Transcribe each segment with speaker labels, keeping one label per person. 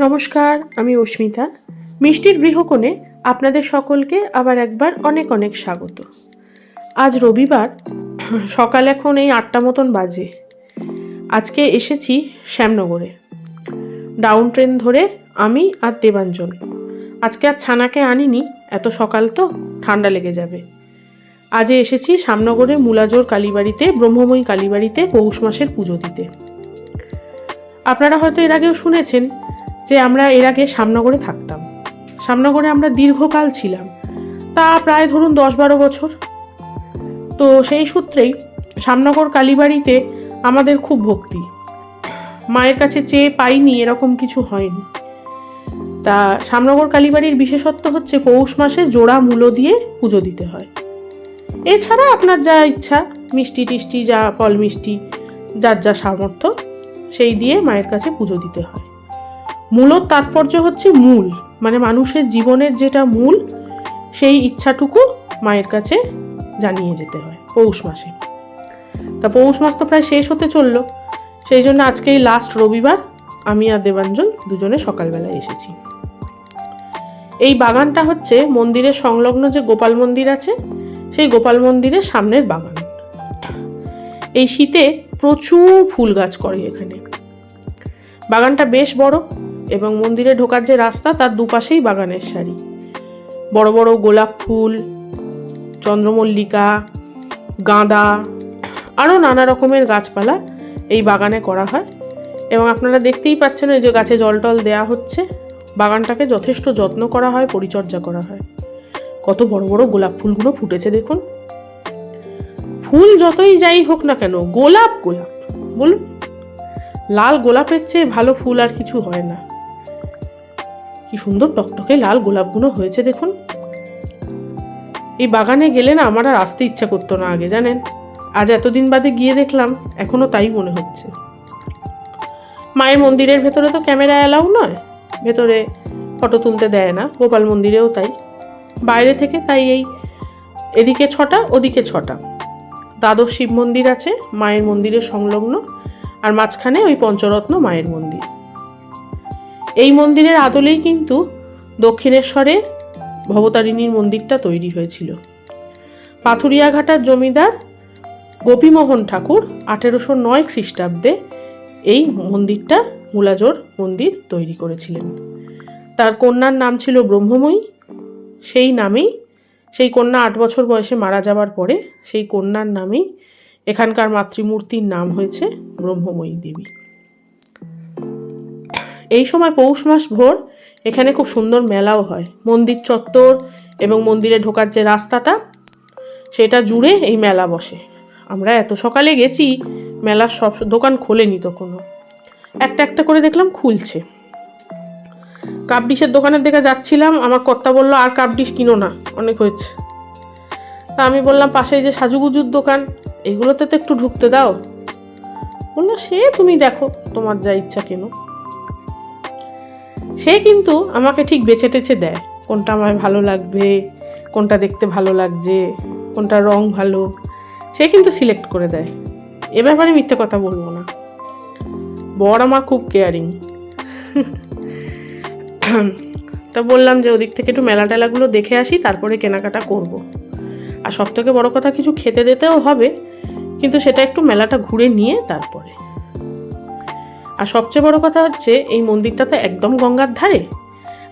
Speaker 1: নমস্কার, আমি অস্মিতা। মিষ্টির গৃহকোণে আপনাদের সকলকে আবার একবার অনেক অনেক স্বাগত। আজ রবিবার, সকাল এখন এই আটটা মতন বাজে। আজকে এসেছি শ্যামনগরে। ডাউন ট্রেন ধরে আমি আর দেবাঞ্জন। আজকে আর ছানাকে আনিনি, এত সকাল তো, ঠান্ডা লেগে যাবে। আজে এসেছি শ্যামনগরে মুলাজোর কালীবাড়িতে, ব্রহ্মময়ী কালীবাড়িতে পৌষ মাসের পুজো দিতে। আপনারা হয়তো এর আগেও শুনেছেন যে আমরা এর আগে শ্যামনগরে থাকতাম। শ্যামনগরে আমরা দীর্ঘকাল ছিলাম। তা প্রায় ধরুন দশ বারো বছর। তো সেই সূত্রেই শ্যামনগর কালীবাড়িতে আমাদের খুব ভক্তি। মায়ের কাছে চেয়ে পাইনি এরকম কিছু হয়নি। তা সামনগর কালীবাড়ির বিশেষত্ব হচ্ছে পৌষ মাসে জোড়া মূলো দিয়ে পুজো দিতে হয়। এছাড়া আপনার যা ইচ্ছা, মিষ্টি টিষ্টি, যা ফল মিষ্টি যার যা সামর্থ্য, সেই দিয়ে মায়ের কাছে পুজো দিতে হয়। মূলর তাৎপর্য হচ্ছে মূল মানে মানুষের জীবনের যেটা মূল, সেই ইচ্ছাটুকু মায়ের কাছে জানিয়ে যেতে হয় পৌষ মাসে। তা পৌষ মাস তো প্রায় শেষ হতে চলল, সেই জন্য আজকে এই লাস্ট রবিবার আমি আর দেবাঞ্জন দুজনে সকালবেলায় এসেছি। এই বাগানটা হচ্ছে মন্দিরের সংলগ্ন যে গোপাল মন্দির আছে, সেই গোপাল মন্দিরের সামনের বাগান। এই শীতে প্রচুর ফুল গাছ করে এখানে। বাগানটা বেশ বড় এবং মন্দিরে ঢোকার যে রাস্তা, তার দুপাশেই বাগানের সারি। বড় বড় গোলাপ ফুল, চন্দ্রমল্লিকা, গাঁদা, আরও নানা রকমের গাছপালা এই বাগানে করা হয়। এবং আপনারা দেখতেই পাচ্ছেন ওই যে গাছে জল টল দেওয়া হচ্ছে। বাগানটাকে যথেষ্ট যত্ন করা হয়, পরিচর্যা করা হয়। কত বড় বড় গোলাপ ফুলগুলো ফুটেছে দেখুন। ফুল যতই যাই হোক না কেন, গোলাপ গোলাপ, বলুন। লাল গোলাপের চেয়ে ভালো ফুল আর কিছু হয় না। কি সুন্দর টকটকে লাল গোলাপগুলো হয়েছে দেখুন। এই বাগানে গেলে না আমার আর আসতে ইচ্ছা করতো না আগে, জানেন? আজ এতদিন বাদে গিয়ে দেখলাম, এখনও তাই মনে হচ্ছে। মায়ের মন্দিরের ভেতরে তো ক্যামেরা অ্যালাউ নয়, ভেতরে ফটো তুলতে দেয় না, গোপাল মন্দিরেও তাই। বাইরে থেকে তাই এই এদিকে ছটা, ওদিকে ছটা। দ্বাদশ শিব মন্দির আছে, মায়ের মন্দিরের সংলগ্ন, আর মাঝখানে ওই পঞ্চরত্ন মায়ের মন্দির। এই মন্দিরের আদলেই কিন্তু দক্ষিণেশ্বরে ভবতারিণীর মন্দিরটা তৈরি হয়েছিল। পাথুরিয়াঘাটার জমিদার গোপীমোহন ঠাকুর আঠেরোশো নয় খ্রিস্টাব্দে এই মন্দিরটা মুলাজোর মন্দির তৈরি করেছিলেন। তার কন্যার নাম ছিল ব্রহ্মময়ী। সেই নামেই, সেই কন্যা আট বছর বয়সে মারা যাওয়ার পরে সেই কন্যার নামেই এখানকার মাতৃমূর্তির নাম হয়েছে ব্রহ্মময়ী দেবী। এই সময় পৌষ মাস ভোর এখানে খুব সুন্দর মেলাও হয়। মন্দির চত্বর এবং মন্দিরে ঢোকার যে রাস্তাটা, সেটা জুড়ে এই মেলা বসে। আমরা এত সকালে গেছি, মেলার সব দোকান খোলেনি তখনও। একটা একটা করে দেখলাম খুলছে। কাপ ডিশের দোকানের দিকে যাচ্ছিলাম, আমার কর্তা বলল, আর কাপ ডিশ কিনো না, অনেক হয়েছে। তা আমি বললাম, পাশে যে সাজুগুজুর দোকান, এগুলোতে তো একটু ঢুকতে দাও। বলল, সে তুমি দেখো, তোমার যা ইচ্ছা কেন। সে কিন্তু আমাকে ঠিক বেছে টেছে দেয়। কোনটা আমার ভালো লাগবে, কোনটা দেখতে ভালো লাগছে, কোনটা রং ভালো, সে কিন্তু সিলেক্ট করে দেয়। এ ব্যাপারে মিথ্যে কথা বলব না। বর আমার খুব কেয়ারিং তা বললাম যে ওদিক থেকে একটু মেলা টেলাগুলো দেখে আসি, তারপরে কেনাকাটা করব। আর সব থেকে বড়ো কথা কিছু খেতে দিতেও হবে, কিন্তু সেটা একটু মেলাটা ঘুরে নিয়ে তারপরে। আর সবচেয়ে বড় কথা হচ্ছে, এই মন্দিরটা তো একদম গঙ্গার ধারে।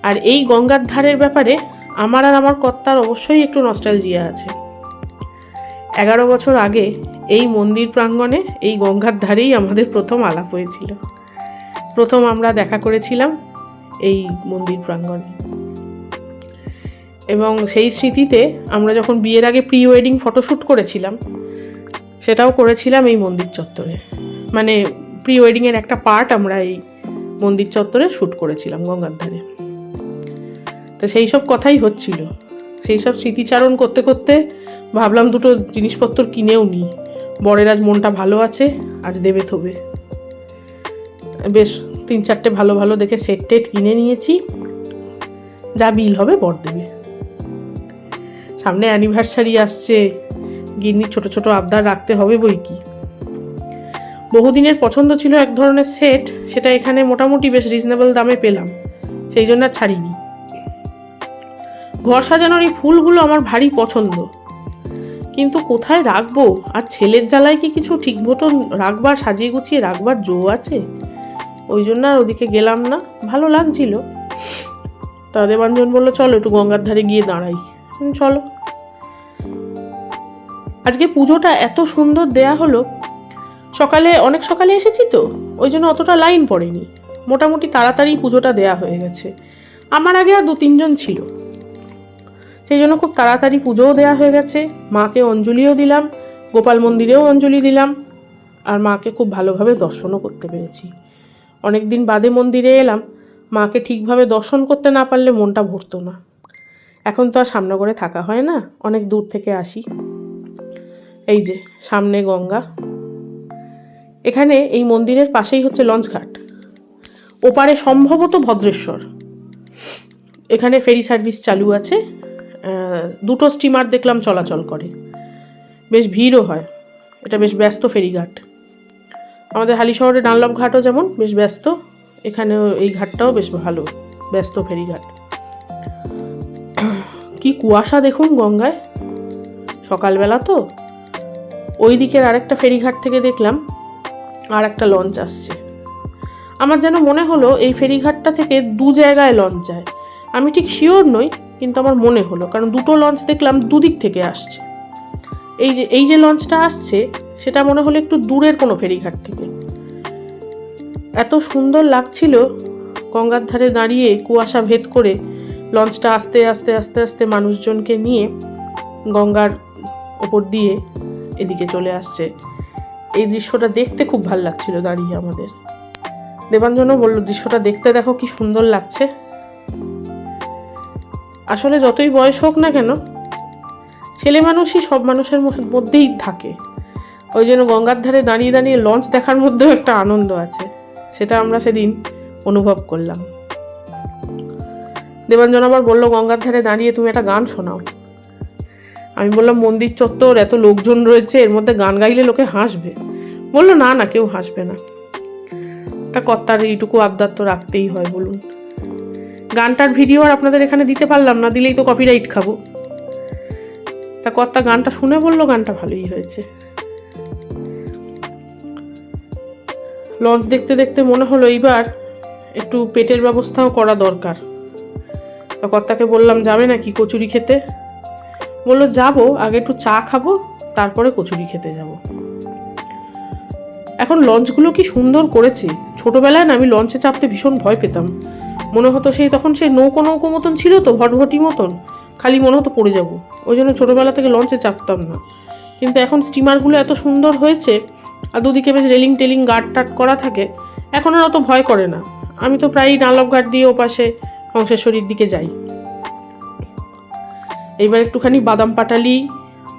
Speaker 1: আর এই গঙ্গার ধারের ব্যাপারে আমার আর আমার কর্তার অবশ্যই একটু নস্টালজিয়া আছে। এগারো বছর আগে এই মন্দির প্রাঙ্গণে এই গঙ্গার ধারেই আমাদের প্রথম আলাপ হয়েছিল। প্রথম আমরা দেখা করেছিলাম এই মন্দির প্রাঙ্গণে। এবং সেই স্মৃতিতে আমরা যখন বিয়ের আগে প্রি ওয়েডিং ফটোশ্যুট করেছিলাম, সেটাও করেছিলাম এই মন্দির চত্বরে। মানে প্রি ওয়েডিংয়ের একটা পার্ট আমরা এই মন্দির চত্বরে শ্যুট করেছিলাম গঙ্গার ধারে। তো সেই সব কথাই হচ্ছিল। সেই সব স্মৃতিচারণ করতে করতে ভাবলাম দুটো জিনিসপত্র কিনেও নিই বরের আজ মনটা ভালো আছে, আজ দেবে থবে। বেশ, তিন চারটে ভালো ভালো দেখে সেট টেট কিনে নিয়েছি। যা বিল হবে বর দেবে। সামনে অ্যানিভার্সারি আসছে, গিন্নির ছোট ছোট আবদার রাখতে হবে বই কি? বহুদিনের পছন্দ ছিল এক ধরনের সেট সেটা এখানে মোটামুটি বেশ রিজনেবল দামে পেলাম। সেই জন্য ছাড়িনি। ঘর সাজানোর এই ফুলগুলো আমার ভারী পছন্দ। কিন্তু কোথায় রাখব? আর ছেলের জ্বালায় কি কিছু ঠিক মতন রাখবার, সাজিয়ে গুছিয়ে রাখবার জো আছে? ওই জন্য আর ওদিকে গেলাম না। ভালো লাগছিল। তা দেবাঞ্জন বলল, চলো একটু গঙ্গার ধারে গিয়ে দাঁড়াই। চলো। আজকে পুজোটা এত সুন্দর দেয়া হলো সকালে, অনেক সকালে এসেছি তো, ওই জন্য অতটা লাইন পড়েনি। মোটামুটি তাড়াতাড়ি পুজোটা দেয়া হয়ে গেছে। আমার আগে আর দু তিনজন ছিল। সেই জন্য খুব তাড়াতাড়ি পুজোও দেওয়া হয়ে গেছে। মাকে অঞ্জলিও দিলাম, গোপাল মন্দিরেও অঞ্জলি দিলাম, আর মাকে খুব ভালোভাবে দর্শনও করতে পেরেছি। অনেক দিন বাদে মন্দিরে এলাম, মাকে ঠিকভাবে দর্শন করতে না পারলে মনটা ভরতো না। এখন তো আর সামনে করে থাকা হয় না, অনেক দূর থেকে আসি। এই যে, সামনে গঙ্গা। এখানে এই মন্দিরের পাশেই হচ্ছে লঞ্চঘাট ওপারে সম্ভবত ভদ্রেশ্বর। এখানে ফেরি সার্ভিস চালু আছে। দুটো স্টিমার দেখলাম চলাচল করে। বেশ ভিড়ও হয়। এটা বেশ ব্যস্ত ফেরিঘাট। আমাদের হালি শহরে ডানলপ ঘাটও যেমন বেশ ব্যস্ত, এখানেও এই ঘাটটাও বেশ ভালো, ব্যস্ত ফেরিঘাট। কি কুয়াশা দেখুন গঙ্গায়। সকালবেলা তো। ওই দিকের আরেকটা ফেরিঘাট থেকে দেখলাম। আর একটা লঞ্চ আসছে। আমার যেন মনে হলো এই ফেরিঘাটটা থেকে দু জায়গায় লঞ্চ যায়। আমি ঠিক শিওর নই, কিন্তু আমার মনে হলো, কারণ দুটো লঞ্চ দেখলাম দুদিক থেকে আসছে। এই যে এই যে লঞ্চটা আসছে, সেটা মনে হলো একটু দূরের কোনো ফেরিঘাট থেকে। এত সুন্দর লাগছিল গঙ্গার ধারে দাঁড়িয়ে কুয়াশা ভেদ করে লঞ্চটা আস্তে আস্তে আস্তে আস্তে মানুষজনকে নিয়ে গঙ্গার ওপর দিয়ে এদিকে চলে আসছে। এই দৃশ্যটা দেখতে খুব ভালো লাগছিল দাঁড়িয়ে আমাদের। দেবাঞ্জনও বলল, দৃশ্যটা দেখতে দেখো কি সুন্দর লাগছে। আসলে যতই বয়স হোক না কেন, ছেলে মানুষই সব মানুষের মধ্যেই থাকে। ওই জন্য গঙ্গার ধারে দাঁড়িয়ে দাঁড়িয়ে লঞ্চ দেখার মধ্যেও একটা আনন্দ আছে, সেটা আমরা সেদিন অনুভব করলাম। দেবাঞ্জন আবার বলল, গঙ্গার ধারে দাঁড়িয়ে তুমি একটা গান শোনাও। আমি বললাম, মন্দির চত্বর, এত লোকজন রয়েছে, এর মধ্যে গান গাইলে লোকে হাসবে। বলল, না না, কেউ হাসবে না। তা কর্তার এইটুকু আবদার তো রাখতেই হয়, বলুন। গানটার ভিডিও আর আপনাদের এখানে দিতে পারলাম না, দিলেই তো কপিরাইট খাব। তা কর্তা গানটা শুনে বলল, গানটা ভালোই হয়েছে। লঞ্চ দেখতে দেখতে মনে হলো এইবার একটু পেটের ব্যবস্থাও করা দরকার। তা কর্তাকে বললাম, যাবে নাকি কচুরি খেতে? বলল, যাব, আগে একটু চা খাব, তারপরে কচুরি খেতে যাব। এখন লঞ্চগুলো কি সুন্দর করেছে। ছোটবেলায় না আমি লঞ্চে চাপতে ভীষণ ভয় পেতাম। মনে হতো সেই তখন সেই নৌকো নৌকো মতন ছিল তো, ভটভটি মতন। খালি মনে হতো পড়ে যাব। ওই জন্য ছোটোবেলা থেকে লঞ্চে চাপতাম না। কিন্তু এখন স্টিমারগুলো এত সুন্দর হয়েছে আর দুদিকে বেশ রেলিং টেলিং গার্ড টাট করা থাকে, এখন আর অত ভয় করে না। আমি তো প্রায়ই নালব ঘাট দিয়ে ওপাশে হংসেশ্বরীর দিকে যাই। এইবার একটুখানি বাদাম পাটালি,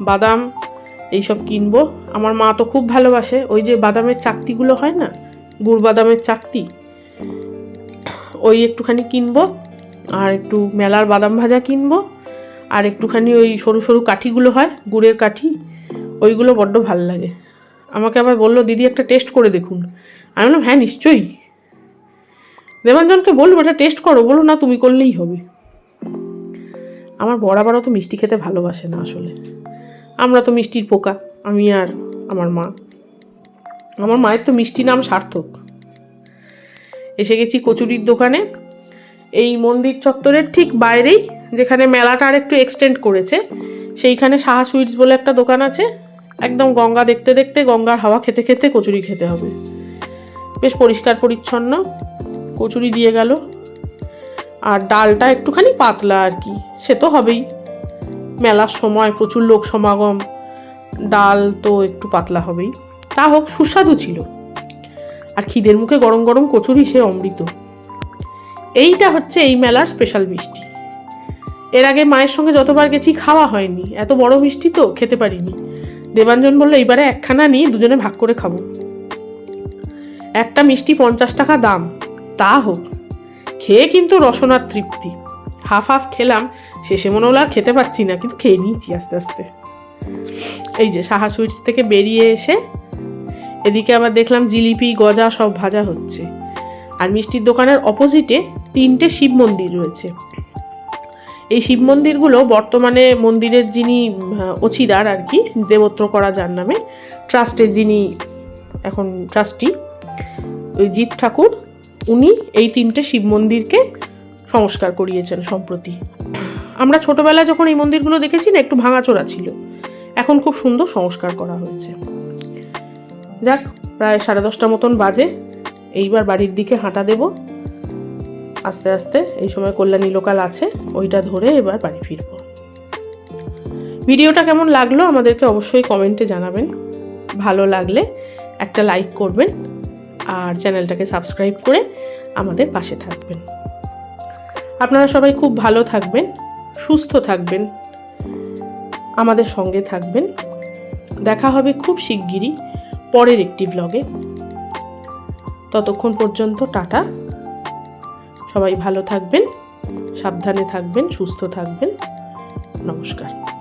Speaker 1: বাদাম এইসব কিনবো। আমার মা তো খুব ভালোবাসে। ওই যে বাদামের চাকতিগুলো হয় না? গুড় বাদামের চাকতি। ওই একটুখানি কিনবো, আর একটু মেলার বাদাম ভাজা কিনবো, আর একটুখানি ওই সরু সরু কাঠিগুলো হয়, গুড়ের কাঠি, ওইগুলো বড্ড ভালো লাগে। আমাকে আবার বলল, দিদি, একটা টেস্ট করে দেখুন। আমি বললাম হ্যাঁ নিশ্চয়ই। দেবাঞ্জনকে বলব এটা টেস্ট করো। বলো না, তুমি করলেই হবে। আমার বরাবরও তো মিষ্টি খেতে ভালোবাসে না আসলে। আমরা তো মিষ্টির পোকা, আমি আর আমার মা। আমার মায়ের তো মিষ্টি নাম সার্থক। এসে গেছি কচুরির দোকানে। এই মন্দির চত্বরের ঠিক বাইরেই, যেখানে মেলাটা আর একটু এক্সটেন্ড করেছে, সেইখানে সাহা সুইটস বলে একটা দোকান আছে। একদম গঙ্গা দেখতে দেখতে, গঙ্গার হাওয়া খেতে খেতে কচুরি খেতে হবে। বেশ পরিষ্কার পরিচ্ছন্ন, কচুরি দিয়ে গেল। আর ডালটা একটুখানি পাতলা আর কি, সে তো হবেই। মেলার সময় প্রচুর লোক সমাগম, ডাল তো একটু পাতলা হবেই। তা হোক, সুস্বাদু ছিল। আর খিদের মুখে গরম গরম কচুরি সে অমৃত। এইটা হচ্ছে এই মেলার স্পেশাল মিষ্টি। এর আগে মায়ের সঙ্গে যতবার গেছি খাওয়া হয়নি। এত বড় মিষ্টি তো খেতে পারিনি। দেবাঞ্জন বলল, এইবারে একখানা নিয়ে দুজনে ভাগ করে খাব। একটা মিষ্টি পঞ্চাশ টাকা দাম। তা হোক, খেয়ে কিন্তু রসনার তৃপ্তি। হাফ হাফ খেলাম, শেষে মনে হলো আর খেতে পাচ্ছি না, কিন্তু খেয়ে নিয়েছি আস্তে আস্তে। এই যে সাহা সুইটস থেকে বেরিয়ে এসে, এদিকে আবার দেখলাম জিলিপি, গজা সব ভাজা হচ্ছে। আর মিষ্টির দোকানের অপোজিটে তিনটে শিব মন্দির রয়েছে। এই শিব মন্দিরগুলো বর্তমানে মন্দিরের যিনি অছিদার আর কি দেবত্র করা যার নামে, ট্রাস্টের যিনি এখন ট্রাস্টি ওই জিৎ ঠাকুর, উনি এই তিনটে শিব মন্দিরকে সংস্কার করিয়েছেন সম্প্রতি। আমরা ছোটবেলায় যখন এই মন্দিরগুলো দেখেছি না, একটু ভাঙাচোরা ছিল। এখন খুব সুন্দর সংস্কার করা হয়েছে। যাক, প্রায় সাড়ে দশটা মতন বাজে। এইবার বাড়ির দিকে হাঁটা দেব। আস্তে আস্তে এই সময় কল্যাণী লোকাল আছে, ওইটা ধরে এবার বাড়ি ফিরবো। ভিডিওটা কেমন লাগল আমাদেরকে অবশ্যই কমেন্টে জানাবেন। ভালো লাগলে একটা লাইক করবেন আর চ্যানেলটাকে সাবস্ক্রাইব করে আমাদের পাশে থাকবেন। আপনারা সবাই খুব ভালো থাকবেন, সুস্থ থাকবেন, আমাদের সঙ্গে থাকবেন। দেখা হবে খুব শিগগিরই পরের একটি ব্লগে ততক্ষণ পর্যন্ত টাটা। সবাই ভালো থাকবেন, সাবধানে থাকবেন, সুস্থ থাকবেন। নমস্কার।